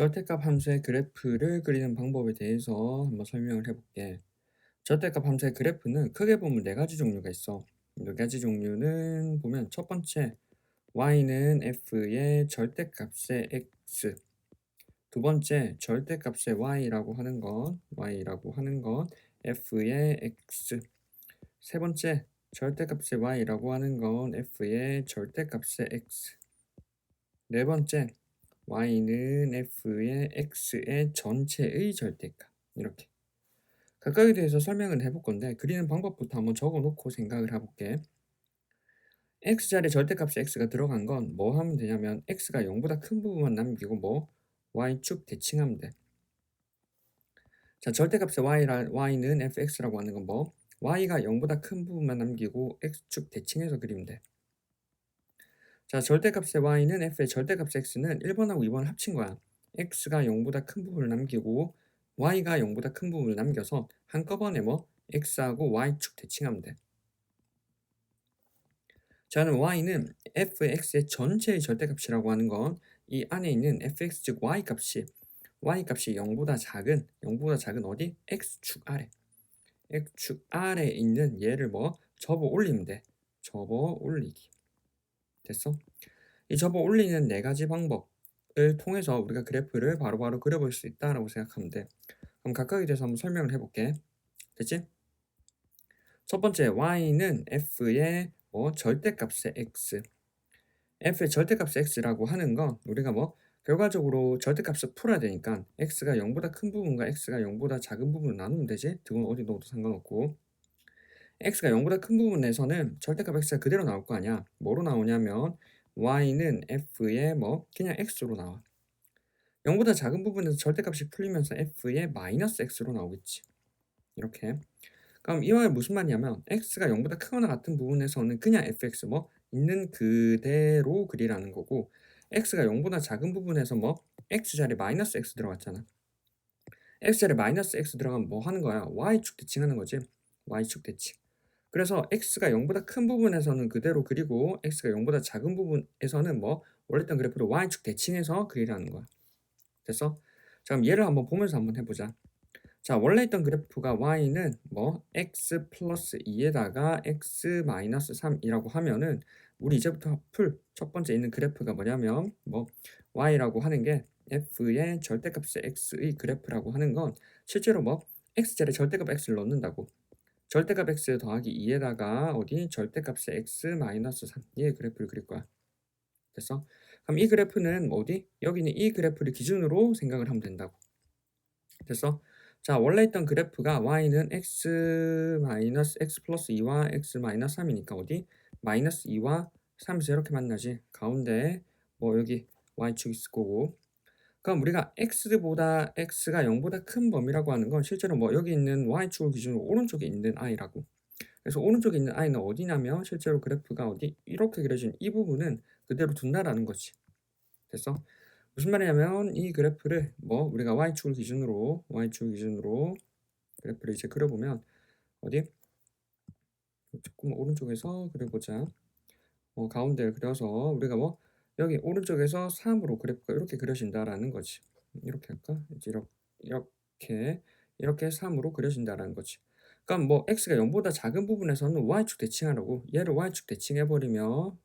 절대값 함수의 그래프를 그리는 방법에 대해서 한번 설명을 해볼게. 절대값 함수의 그래프는 크게 보면 네 가지 종류가 있어. 네 가지 종류는 보면 첫 번째 y는 f의 절대값의 x 두 번째 절대값의 y라고 하는 건 y라고 하는 건 f의 x 세 번째 절대값의 y라고 하는 건 f의 절대값의 x 네 번째 y는 f의 x의 전체의 절대값 이렇게 각각에 대해서 설명을 해볼 건데 그리는 방법부터 한번 적어놓고 생각을 해볼게 x자리에 절대값이 x가 들어간 건 뭐 하면 되냐면 x가 0보다 큰 부분만 남기고 뭐 y축 대칭하면 돼. 자, 절대값의 y라, y는 fx라고 하는 건 뭐? y가 0보다 큰 부분만 남기고 x축 대칭해서 그리면 돼. 자, 절대값의 y는 f의 절대값 x는 1번하고 2번 합친 거야. x가 0보다 큰 부분을 남기고 y가 0보다 큰 부분을 남겨서 한꺼번에 뭐 x하고 y축 대칭하면 돼. 자는 y는 fx의 전체의 절대값이라고 하는 건 이 안에 있는 fx 즉 y 값이 y 값이 0보다 작은 0보다 작은 어디 x축 아래 x축 아래에 있는 얘를 뭐 접어 올리면 돼. 접어 올리기. 됐어? 이 접어 올리는 네 가지 방법을 통해서 우리가 그래프를 바로 바로 그려볼 수 있다라고 생각하면 돼. 그럼 각각에 대해서 한번 설명을 해볼게. 됐지? 첫 번째 y는 f의 뭐 절대값의 x f의 절대값의 x라고 하는 건 우리가 뭐 결과적으로 절대값을 풀어야 되니까 x가 0보다 큰 부분과 x가 0보다 작은 부분을 나누면 되지 그건 어디 넣어도 상관없고 x가 0보다 큰 부분에서는 절대값 x가 그대로 나올 거 아니야 뭐로 나오냐면 y는 f의 뭐 그냥 x로 나와 0보다 작은 부분에서 절대값이 풀리면서 f의 마이너스 x로 나오겠지 이렇게 그럼 이 말은 무슨 말이냐면 x가 0보다 크거나 같은 부분에서는 그냥 fx 뭐 있는 그대로 그리라는 거고 x가 0보다 작은 부분에서 뭐 x자리 마이너스 x 들어갔잖아. x자리 마이너스 x 들어가면 뭐 하는 거야? y축 대칭하는 거지. y축 대칭. 그래서 x가 0보다 큰 부분에서는 그대로 그리고 x가 0보다 작은 부분에서는 뭐 원래 있던 그래프를 y축 대칭해서 그리라는 거야. 됐어? 자 그럼 얘를 한번 보면서 한번 해보자. 자 원래 있던 그래프가 y는 뭐 x 플러스 2에다가 x 마이너스 3이라고 하면은 우리 이제부터 풀 첫 번째 있는 그래프가 뭐냐면 뭐 y라고 하는 게 f의 절대값의 x의 그래프라고 하는 건 실제로 뭐 x자리 절대값 x를 넣는다고 절대값 x 더하기 2에다가 어디 절대값의 x 마이너스 3의 그래프를 그릴 거야 됐어? 그럼 이 그래프는 어디? 여기는 이 그래프를 기준으로 생각을 하면 된다고 됐어? 자, 원래 있던 그래프가 y는 x 마이너스 x 플러스 2와 x 마이너스 3이니까 어디? 마이너스 2와 3에서 이렇게 만나지. 가운데 뭐 여기 y축 있을 거고. 그럼 우리가 x보다 x가 0보다 큰 범위라고 하는 건 실제로 뭐 여기 있는 y축을 기준으로 오른쪽에 있는 i라고. 그래서 오른쪽에 있는 i는 어디냐면 실제로 그래프가 어디 이렇게 그려진 이 부분은 그대로 둔다라는 거지. 됐어? 무슨 말이냐면 이 그래프를 뭐 우리가 y축을 기준으로 y축 기준으로 그래프를 이제 그려보면 어디 조금 오른쪽에서 그려보자. 어, 가운데를 그려서 우리가 뭐 여기 오른쪽에서 3으로 그래프가 이렇게 그려진다라는 거지. 이렇게 할까? 이제 이렇게 이렇게 이렇게 3으로 그려진다라는 거지. 그럼 뭐 x가 0보다 작은 부분에서는 y축 대칭하라고 얘를 y축 대칭해버리면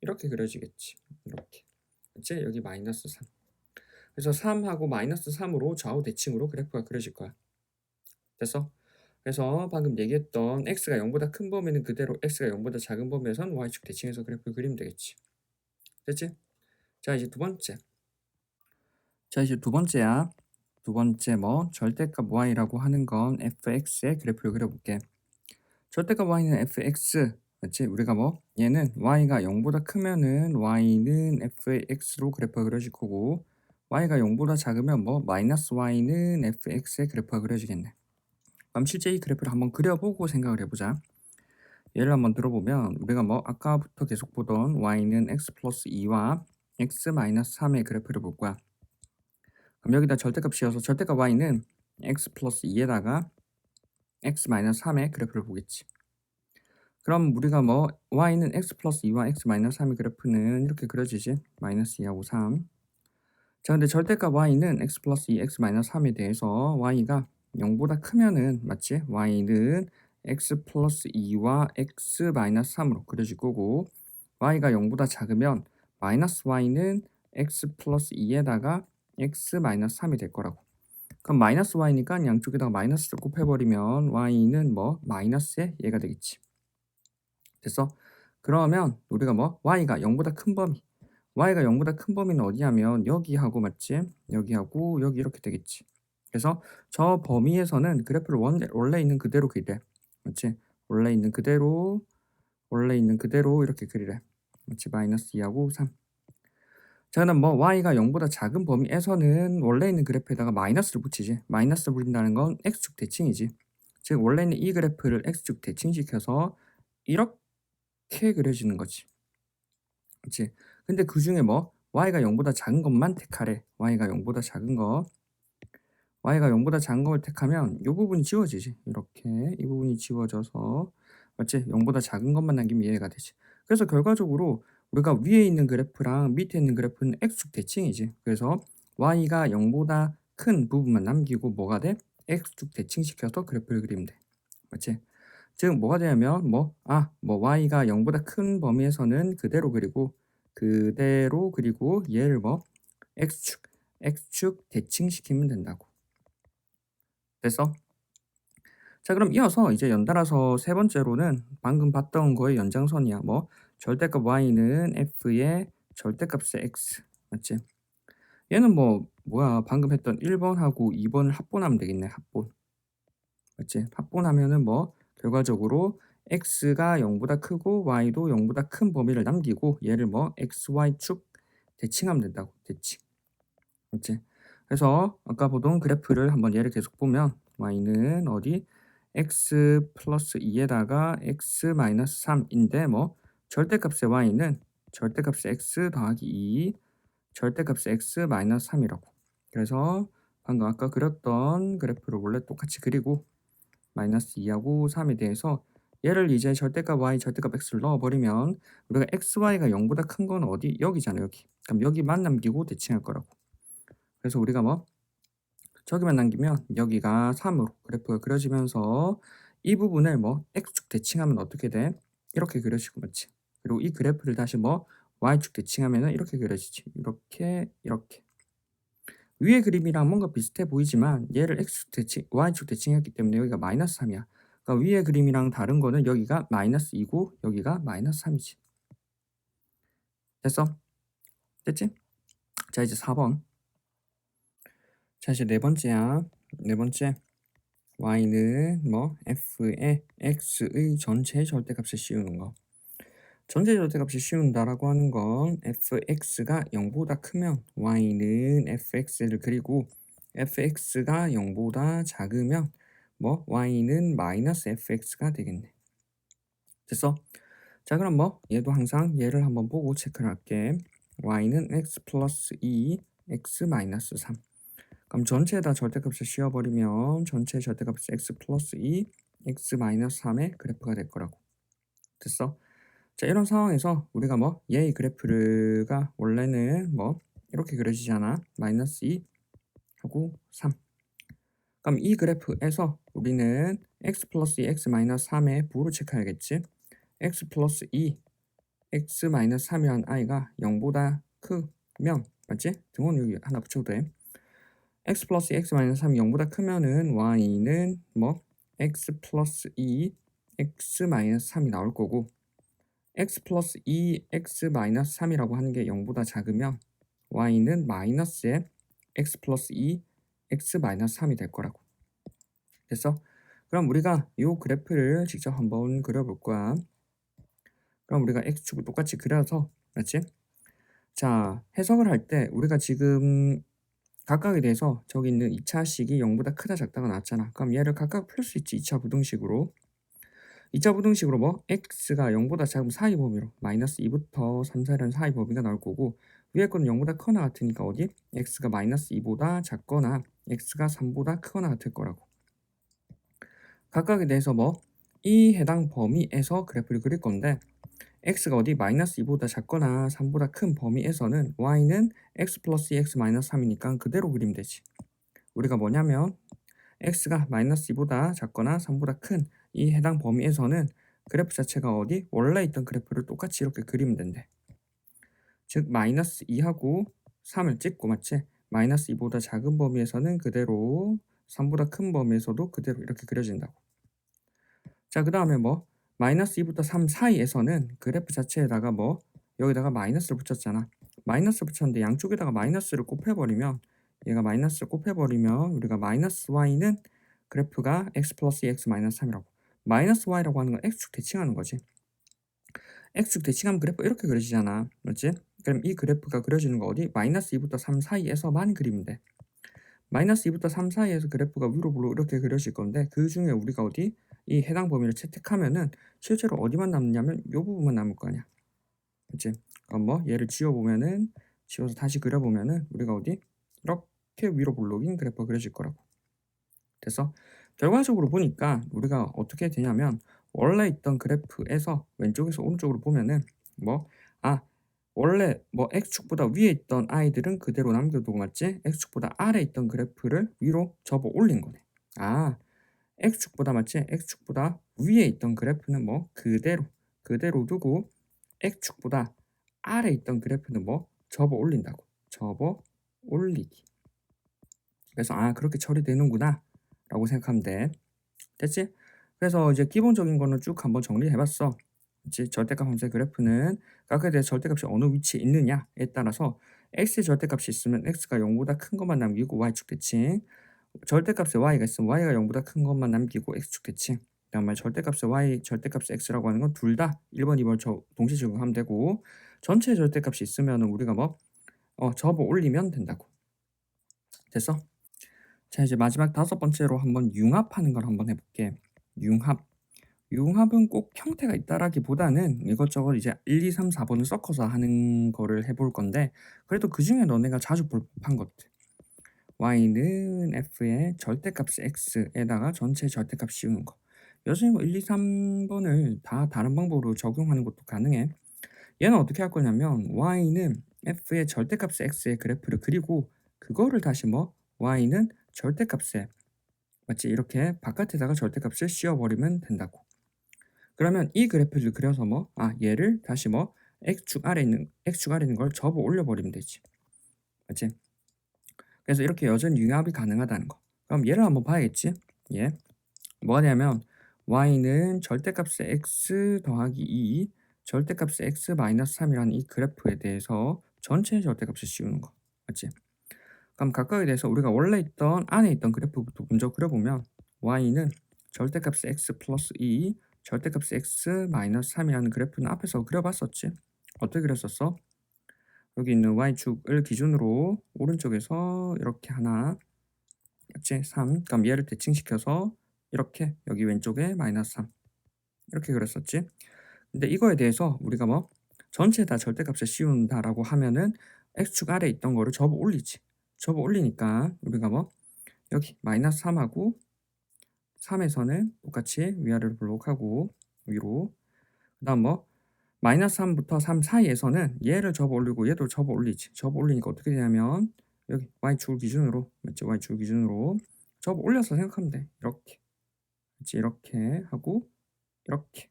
이렇게 그려지겠지. 이렇게. 그치? 여기 마이너스 3. 그래서 3하고 마이너스 3으로 좌우 대칭으로 그래프가 그려질 거야. 됐어? 그래서 방금 얘기했던 x가 0보다 큰 범위는 그대로 x가 0보다 작은 범위에선 y축 대칭해서 그래프를 그리면 되겠지. 됐지? 자 이제 두 번째. 자 이제 두 번째야. 두 번째 뭐 절대값 y라고 하는 건 fx의 그래프를 그려볼게. 절대값 y는 fx 맞지? 우리가 뭐 얘는 y가 0보다 크면은 y는 f의 x로 그래프가 그려질 거고 y가 0보다 작으면 뭐 마이너스 y는 fx의 그래프가 그려지겠네. 그럼 실제 이 그래프를 한번 그려보고 생각을 해보자. 예를 한번 들어보면 우리가 뭐 아까부터 계속 보던 y는 x 플러스 2와 x 마이너스 3의 그래프를 볼 거야. 그럼 여기다 절대값이어서 절대값 y는 x 플러스 2에다가 x 마이너스 3의 그래프를 보겠지. 그럼 우리가 뭐 y는 x 플러스 2와 x 마이너스 3의 그래프는 이렇게 그려지지 마이너스 2하고 3 자, 근데 절대값 y는 x 플러스 2, x 마이너스 3에 대해서 y가 0보다 크면은 맞지? y는 x 플러스 2와 x 마이너스 3으로 그려질 거고 y가 0보다 작으면 마이너스 y는 x 플러스 2에다가 x 마이너스 3이 될 거라고. 그럼 마이너스 y니까 양쪽에다가 마이너스를 곱해버리면 y는 뭐 마이너스의 얘가 되겠지. 됐어? 그러면 우리가 뭐 y가 0보다 큰 범위 y가 0보다 큰 범위는 어디냐면 여기하고 맞지? 여기하고 여기 이렇게 되겠지. 그래서 저 범위에서는 그래프를 원래, 있는 그대로 그리래. 맞지? 원래 있는 그대로 원래 있는 그대로 이렇게 그리래. 맞지? 마이너스 2하고 3. 자, 그럼 뭐 y가 0보다 작은 범위에서는 원래 있는 그래프에다가 마이너스를 붙이지. 마이너스를 붙인다는 건 x축 대칭이지. 즉 원래 있는 이 그래프를 x축 대칭시켜서 이렇게 그려지는 거지. 그렇지? 근데 그 중에 뭐 y가 0보다 작은 것만 택하래. y가 0보다 작은 거. Y가 0보다 작은 걸 택하면 이 부분이 지워지지. 이렇게 이 부분이 지워져서 맞지? 0보다 작은 것만 남기면 이해가 되지. 그래서 결과적으로 우리가 위에 있는 그래프랑 밑에 있는 그래프는 x축 대칭이지. 그래서 y가 0보다 큰 부분만 남기고 뭐가 돼? x축 대칭시켜서 그래프를 그리면 돼. 맞지? 즉 뭐가 되냐면 뭐 아, 뭐 y가 0보다 큰 범위에서는 그대로 그리고 그대로 그리고 얘를 뭐 x축 x축 대칭시키면 된다고. 됐어? 자, 그럼 이어서 이제 연달아서 세 번째로는 방금 봤던 거의 연장선이야. 뭐 절대값 y는 f의 절대값의 x. 맞지? 얘는 뭐 뭐야? 방금 했던 1번하고 2번을 합본하면 되겠네. 합본. 맞지? 합본하면은 뭐 결과적으로 x가 0보다 크고 y도 0보다 큰 범위를 남기고 얘를 뭐 xy축 대칭하면 된다고. 대칭. 맞지? 그래서 아까 보던 그래프를 한번 얘를 계속 보면 y는 어디? x 플러스 2에다가 x 마이너스 3인데 뭐 절대값의 y는 절대값의 x 더하기 2 절대값의 x 마이너스 3이라고. 그래서 방금 아까 그렸던 그래프를 원래 똑같이 그리고 마이너스 2하고 3에 대해서 얘를 이제 절대값 y, 절대값 x를 넣어버리면 우리가 x, y가 0보다 큰 건 어디? 여기잖아 여기. 그럼 여기만 남기고 대칭할 거라고 그래서 우리가 뭐 저기만 남기면 여기가 3으로 그래프가 그려지면서 이 부분을 뭐 x축 대칭하면 어떻게 돼? 이렇게 그려지고 맞지? 그리고 이 그래프를 다시 뭐 y축 대칭하면 이렇게 그려지지. 이렇게 이렇게. 위의 그림이랑 뭔가 비슷해 보이지만 얘를 x축 대칭, y축 대칭했기 때문에 여기가 마이너스 3이야. 그러니까 위의 그림이랑 다른 거는 여기가 마이너스 2고 여기가 마이너스 3이지. 됐어? 됐지? 자 이제 4번. 자 이제 네 번째야. 네 번째. y는 뭐 f의 x의 전체 절대값을 씌우는 거. 전체 절대값을 씌운다라고 하는 건 fx가 0보다 크면 y는 fx를 그리고 fx가 0보다 작으면 뭐 y는 마이너스 fx가 되겠네. 됐어? 자 그럼 뭐 얘도 항상 얘를 한번 보고 체크를 할게. y는 x 플러스 2 x 마이너스 3 그럼 전체에다 절대값을 씌워버리면 전체 절대값이 x 플러스 2 x 마이너스 3의 그래프가 될 거라고. 됐어? 자 이런 상황에서 우리가 뭐 얘의 그래프가 원래는 뭐 이렇게 그려지잖아. 마이너스 2 하고 3 그럼 이 그래프에서 우리는 x 플러스 2 x 마이너스 3의 부호를 체크해야겠지. x 플러스 2 x 마이너스 3이란 i가 0보다 크면 맞지? 등원 여기 하나 붙여도 돼. X 플러스 x 마이너스 3이 0보다 크면은 y는 뭐 x 플러스 2 x 마이너스 3이 나올 거고 x 플러스 2 x 마이너스 3이라고 하는 게 0보다 작으면 y는 마이너스의 x 플러스 2 x 마이너스 3이 될 거라고 됐어? 그럼 우리가 이 그래프를 직접 한번 그려볼 거야 그럼 우리가 x축을 똑같이 그려서 맞지? 자 해석을 할 때 우리가 지금 각각에 대해서 저기 있는 2차식이 0보다 크다 작다가 나왔잖아. 그럼 얘를 각각 풀 수 있지 2차 부등식으로. 2차 부등식으로 뭐 x가 0보다 작으면 사이 범위로 마이너스 2부터 3, 4는 사이 범위가 나올 거고 위에 거는 0보다 크거나 같으니까 어디? x가 마이너스 2보다 작거나 x가 3보다 크거나 같을 거라고. 각각에 대해서 뭐 이 해당 범위에서 그래프를 그릴 건데 x가 어디 마이너스 2보다 작거나 3보다 큰 범위에서는 y는 x 플러스 2x 마이너스 3이니까 그대로 그리면 되지. 우리가 뭐냐면 x가 마이너스 2보다 작거나 3보다 큰 이 해당 범위에서는 그래프 자체가 어디 원래 있던 그래프를 똑같이 이렇게 그리면 된대. 즉 마이너스 2하고 3을 찍고 맞지? 마이너스 2보다 작은 범위에서는 그대로 3보다 큰 범위에서도 그대로 이렇게 그려진다고. 자, 그 다음에 뭐 마이너스 2부터 3 사이에서는 그래프 자체에다가 뭐 여기다가 마이너스를 붙였잖아. 마이너스 붙였는데 양쪽에다가 마이너스를 곱해버리면 얘가 마이너스를 곱해버리면 우리가 마이너스 y는 그래프가 x 플러스 2x 마이너스 3이라고. 마이너스 y라고 하는 건 x축 대칭하는 거지. x축 대칭하면 그래프 이렇게 그려지잖아. 맞지? 그럼 이 그래프가 그려지는 거 어디? 마이너스 2부터 3 사이에서만 그리면 돼. 마이너스 2부터 3 사이에서 그래프가 위로 블로 이렇게 그려질 건데 그 중에 우리가 어디? 이 해당 범위를 채택하면은 실제로 어디만 남느냐면 이 부분만 남을 거 아니야. 그치? 뭐 얘를 지워보면은 지워서 다시 그려보면은 우리가 어디? 이렇게 위로 블록인 그래프가 그려질 거라고. 됐어? 결과적으로 보니까 우리가 어떻게 되냐면 원래 있던 그래프에서 왼쪽에서 오른쪽으로 보면은 뭐 아 원래 뭐 x축보다 위에 있던 아이들은 그대로 남겨두고 맞지? x축보다 아래 있던 그래프를 위로 접어 올린 거네. 아 x축보다 맞지? x축보다 위에 있던 그래프는 뭐 그대로 그대로 두고 x축보다 아래 있던 그래프는 뭐 접어 올린다고. 접어 올리기. 그래서 아 그렇게 처리되는구나 라고 생각하면 돼. 됐지? 그래서 이제 기본적인 거는 쭉 한번 정리해봤어. 그치? 절대값 함수의 그래프는 각각에 대해 절대값이 어느 위치에 있느냐에 따라서 x의 절대값이 있으면 x가 0보다 큰 것만 남기고 y축 대칭 절대값에 y가 있으면 y가 0보다 큰 것만 남기고 x축 대칭 그다음에 절대값에 y, 절대값에 x라고 하는 건 둘 다 1번, 2번 저 동시 적용하면 되고 전체 절대값이 있으면 우리가 뭐 어, 접어 올리면 된다고. 됐어? 자 이제 마지막 다섯 번째로 한번 융합하는 걸 한번 해볼게. 융합. 융합은 꼭 형태가 있다라기보다는 이것저것 이제 1, 2, 3, 4번을 섞어서 하는 거를 해볼 건데 그래도 그 중에 너네가 자주 볼 법한 것들. Y는 f의 절대값 x에다가 전체 절대값 씌우는 거. 여전히 뭐 1, 2, 3번을 다 다른 방법으로 적용하는 것도 가능해. 얘는 어떻게 할 거냐면 y는 f의 절대값 x의 그래프를 그리고 그거를 다시 뭐 y는 절대값에 맞지 이렇게 바깥에다가 절대값을 씌워버리면 된다고. 그러면 이 그래프를 그려서 뭐, 아, 얘를 다시 뭐, x축 아래 있는, x축 아래 있는 걸 접어 올려버리면 되지. 맞지? 그래서 이렇게 여전히 융합이 가능하다는 거. 그럼 얘를 한번 봐야겠지? 예. 뭐냐면, y는 절대값의 x 더하기 2, 절대값의 x 마이너스 3이라는 이 그래프에 대해서 전체 절대값을 씌우는 거. 맞지? 그럼 각각에 대해서 우리가 원래 있던 안에 있던 그래프부터 먼저 그려보면 y는 절대값의 x 플러스 2, 절대값 x 마이너스 3이라는 그래프는 앞에서 그려봤었지. 어떻게 그렸었어? 여기 있는 y축을 기준으로 오른쪽에서 이렇게 하나 맞지? 3 그럼 얘를 대칭시켜서 이렇게 여기 왼쪽에 마이너스 3 이렇게 그렸었지. 근데 이거에 대해서 우리가 뭐 전체 다 절대값을 씌운다라고 하면은 x축 아래 있던 거를 접어 올리지. 접어 올리니까 우리가 뭐 여기 마이너스 3하고 3에서는 똑같이 위아래로 블록하고 위로 그 다음 뭐 마이너스 3부터 3 사이에서는 얘를 접어 올리고 얘도 접어 올리지. 접어 올리니까 어떻게 되냐면 여기 y축을 기준으로 맞지? y축을 기준으로 접어 올려서 생각하면 돼. 이렇게. 그렇지 이렇게 하고 이렇게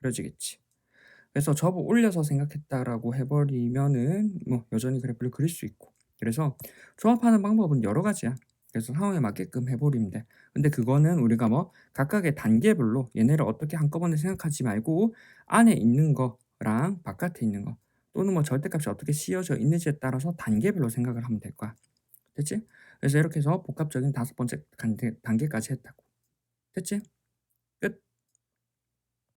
그려지겠지. 그래서 접어 올려서 생각했다라고 해버리면은 뭐 여전히 그래프를 그릴 수 있고. 그래서 조합하는 방법은 여러 가지야. 그래서 상황에 맞게끔 해버리면 돼. 근데 그거는 우리가 뭐 각각의 단계별로 얘네를 어떻게 한꺼번에 생각하지 말고 안에 있는 거랑 바깥에 있는 거 또는 뭐 절대값이 어떻게 씌워져 있는지에 따라서 단계별로 생각을 하면 될 거야. 됐지? 그래서 이렇게 해서 복합적인 다섯 번째 단계, 단계까지 했다고. 됐지?